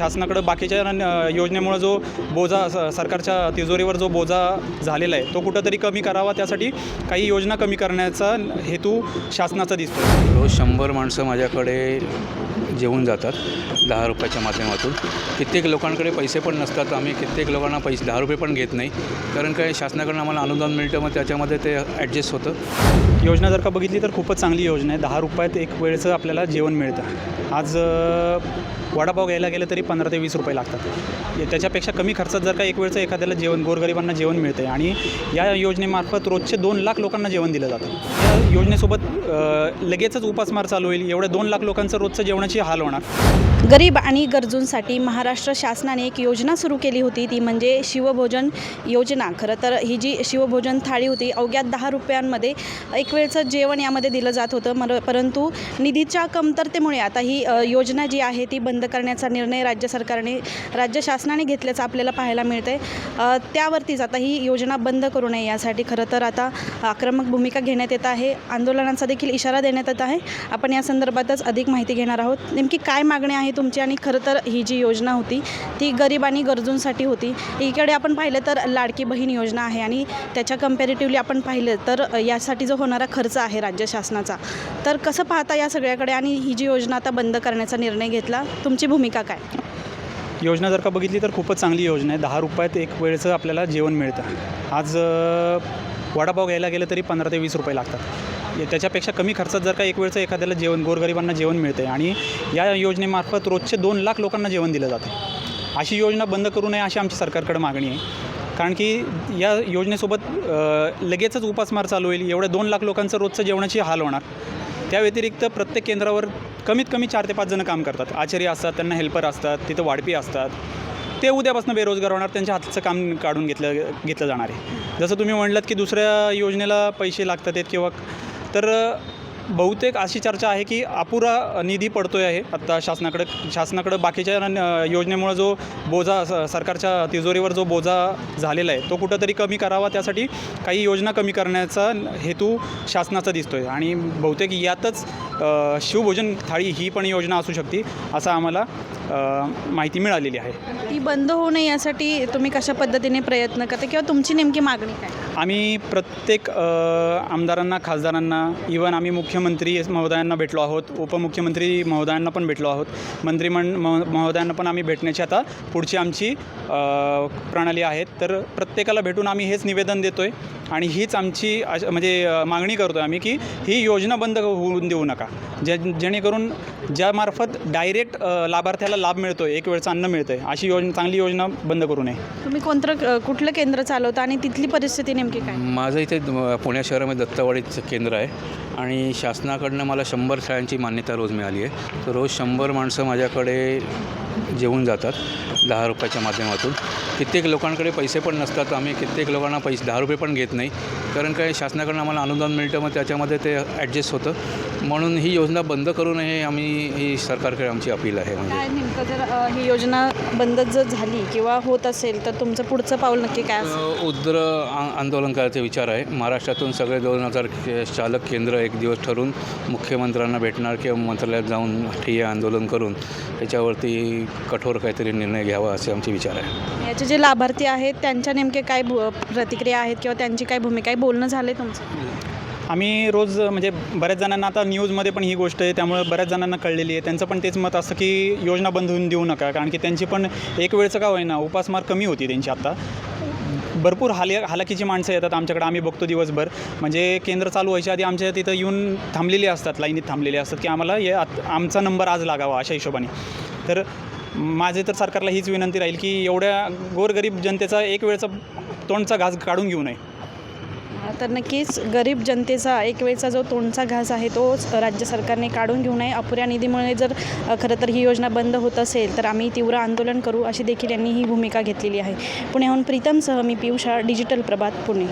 शासनाकडं बाकीच्या न- योजनेमुळं जो बोजा स- सरकारच्या तिजोरीवर जो बोजा झालेला आहे तो कुठंतरी कमी करावा त्यासाठी काही योजना कमी करण्याचा हेतू शासनाचा दिसतो रोज शंभर माणसं माझ्याकडे जेवून जातात दहा रुपयाच्या माध्यमातून. कित्येक लोकांकडे पैसे पण नसतात आम्ही कित्येक लोकांना पैसे दहा रुपये पण घेत नाही. कारण काय शासनाकडून आम्हाला अनुदान मिळतं मग त्याच्यामध्ये ते ॲडजस्ट होतं. योजना जर का बघितली तर खूपच चांगली योजना आहे. दहा रुपयात एक वेळचं आपल्याला जेवण मिळतं. आज वडापाव घ्यायला गेलं तरी पंधरा ते वीस रुपये लागतात. त्याच्यापेक्षा कमी खर्चात जर का एक वेळचं एखाद्याला जेवण गोरगरिबांना जेवण मिळतं आहे आणि या योजनेमार्फत रोजचे दोन लाख लोकांना जेवण दिलं जातं. या योजनेसोबत लगेचच उपासमार चालू होईल. एवढ्या दोन लाख लोकांचं रोजचं जेवणाची हाल होणार. गरीब आणि गरजूंसाठी महाराष्ट्र शासनाने एक योजना सुरू केली होती. ती म्हणजे शिवभोजन योजना. खरं तर ही जी शिवभोजन थाळी होती अवघ्या दहा रुपयांमध्ये एक वेळचं जेवण यामध्ये दिलं जात होतं. मर परंतु निधीच्या कमतरतेमुळे आता ही योजना जी आहे ती बंद करण्याचा निर्णय राज्य सरकारने राज्य शासनाने घेतल्याचं आपल्याला पाहायला मिळतं आहे त्यावरतीच आता ही योजना बंद करू नये यासाठी खरं तर आता आक्रमक भूमिका घेण्यात येत आहे. आंदोलनाचा देखील इशारा देण्यात येत आहे. आपण या संदर्भातच अधिक माहिती घेणार आहोत. नेमकी काय मागणी आहे तुमची आणि खरं तर ही जी योजना होती ती गरीब आणि गरजूंसाठी होती. इकडे आपण पाहिलं तर लाडकी बहीण योजना आहे आणि त्याच्या कम्पॅरेटिव्हली आपण पाहिलं तर यासाठी जो होणारा खर्च आहे राज्य शासनाचा तर कसं पाहता या सगळ्याकडे आणि ही जी योजना आता बंद करण्याचा निर्णय घेतला तुमची भूमिका काय? योजना जर का बघितली तर खूपच चांगली योजना आहे. दहा रुपयात एक वेळचं आपल्याला जेवण मिळतं. आज वडापाव घ्यायला गेलं तरी पंधरा ते वीस रुपये लागतात. त्याच्यापेक्षा कमी खर्चात जर का एक वेळचं एखाद्याला जेवण गोरगरिबांना जेवण मिळतं आहे आणि या योजनेमार्फत रोजचे दोन लाख लोकांना जेवण दिलं जातं अशी योजना बंद करू नये अशी आमची सरकारकडे मागणी आहे. कारण की या योजनेसोबत लगेचच उपासमार चालू होईल. एवढ्या दोन लाख लोकांचं रोजचं जेवणाची हाल होणार. त्या व्यतिरिक्त प्रत्येक केंद्रावर कमीत कमी चार ते पाच जणं काम करतात. आचार्य असतात त्यांना हेल्पर असतात तिथं वाढपी असतात. ते उद्यापासून बेरोजगार होणार त्यांच्या हाताचं काम काढून घेतलं घेतलं जाणार आहे. जसं तुम्ही म्हणलात की दुसऱ्या योजनेला पैसे लागतात आहेत किंवा तर बहुतेक अशी चर्चा आहे की अपुरा निधी पडतो आहे. आत्ता शासनाकडे शासनाकडं बाकीच्या न- योजनेमुळं जो बोजा स- सरकारच्या तिजोरीवर जो बोजा झालेला आहे तो कुठंतरी कमी करावा त्यासाठी काही योजना कमी करण्याचा हेतू शासनाचा दिसतो आहे आणि बहुतेक यातच शिवभोजन थाळी ही पण योजना असू शकते असं आम्हाला माहिती मिळालेली आहे. ती बंद होऊ नये यासाठी तुम्ही कशा पद्धतीने प्रयत्न करता किंवा तुमची नेमकी मागणी काय? आम्ही प्रत्येक आमदारांना खासदारांना इवन आम्ही मुख्यमंत्री महोदयांना भेटलो आहोत उपमुख्यमंत्री महोदयांना पण भेटलो आहोत. मंत्रिमंड महो महोदयांना पण आम्ही भेटण्याची आता पुढची आमची प्रणाली आहे तर प्रत्येकाला भेटून आम्ही हेच निवेदन देतो आहे आणि हीच आमची अश- म्हणजे मागणी करतो आहे आम्ही की ही योजना बंद होऊन देऊ नका. जे जेणेकरून ज्यामार्फत डायरेक्ट लाभार्थ्याला लाभ मिळतो आहे एक वेळचं अन्न मिळतं आहे अशी योजना चांगली योजना बंद करू नये. तुम्ही कोणतं कुठलं केंद्र चालवता आणि तिथली परिस्थिती नेमकी काय? माझं इथे पुण्या शहरामध्ये दत्तवाडीचं केंद्र आहे आणि शासनाकडनं मला शंभर शाळांची मान्यता रोज मिळाली आहे. तर रोज शंभर माणसं माझ्याकडे जेवून जातात दहा रुपयाच्या माध्यमातून. कित्येक लोकांकडे पैसे पण नसतात. आम्ही कित्येक लोकांना पैसे दहा रुपये पण घेत नाही. कारण काय शासनाकडून आम्हाला अनुदान मिळतं मग त्याच्यामध्ये ते ॲडजस्ट होतं. म्हणून ही योजना बंद करू नये आम्ही ही सरकारकडे आमची अपील आहे. म्हणजे काय नेमकं जर अ, ही योजना बंद जर झाली किंवा होत असेल तर तुमचं पुढचं पाऊल नक्की काय असेल? अ, उग्र आ- आंदोलन करायचे विचार आहे. महाराष्ट्रातून सगळे दोन हजार के- चालक केंद्र एक दिवस ठरवून मुख्यमंत्र्यांना भेटणार किंवा मंत्रालयात जाऊन ठिय्या आंदोलन करून त्याच्यावरती कठोर काहीतरी निर्णय घ्यावा असे आमचे विचार आहे याचे जे लाभार्थी आहेत त्यांच्या नेमके काय भू प्रतिक्रिया आहेत किंवा त्यांची काय भूमिका आहे? बोलणं झालं तुमचं. आम्ही रोज म्हणजे बऱ्याच जणांना आता न्यूजमध्ये पण ही गोष्ट आहे त्यामुळे बऱ्याच जणांना कळलेली आहे. त्यांचं पण तेच मत असतं की योजना बंद होऊन देऊ नका कारण की त्यांची पण एक वेळचं का होईना उपासमार कमी होती त्यांची आत्ता भरपूर हाल हालाकीची माणसं येतात आमच्याकडे आम्ही बघतो दिवसभर. म्हणजे केंद्र चालू व्हायच्या आधी आमच्या तिथं येऊन थांबलेली असतात लाईनीत थांबलेले असतात की आम्हाला ये आत- आमचा नंबर आज लागावा अशा हिशोबाने. तर माझे तर सरकारला हीच विनंती राहील की एवढ्या गोरगरीब जनतेचा एक वेळचा तोंडचा घास काढून घेऊ नये. तर नक्कीच गरीब जनतेचा एक वेळचा जो तोंडचा घास आहे तो राज्य सरकारने काढून घेऊ नये. अपुऱ्या निधीमुळे जर खरं तर ही योजना बंद होत असेल तर आम्ही तीव्र आंदोलन करू अशी देखील यांनी ही भूमिका घेतलेली आहे. पुण्याहून प्रीतमसह मी पियुषा डिजिटल प्रभात पुणे.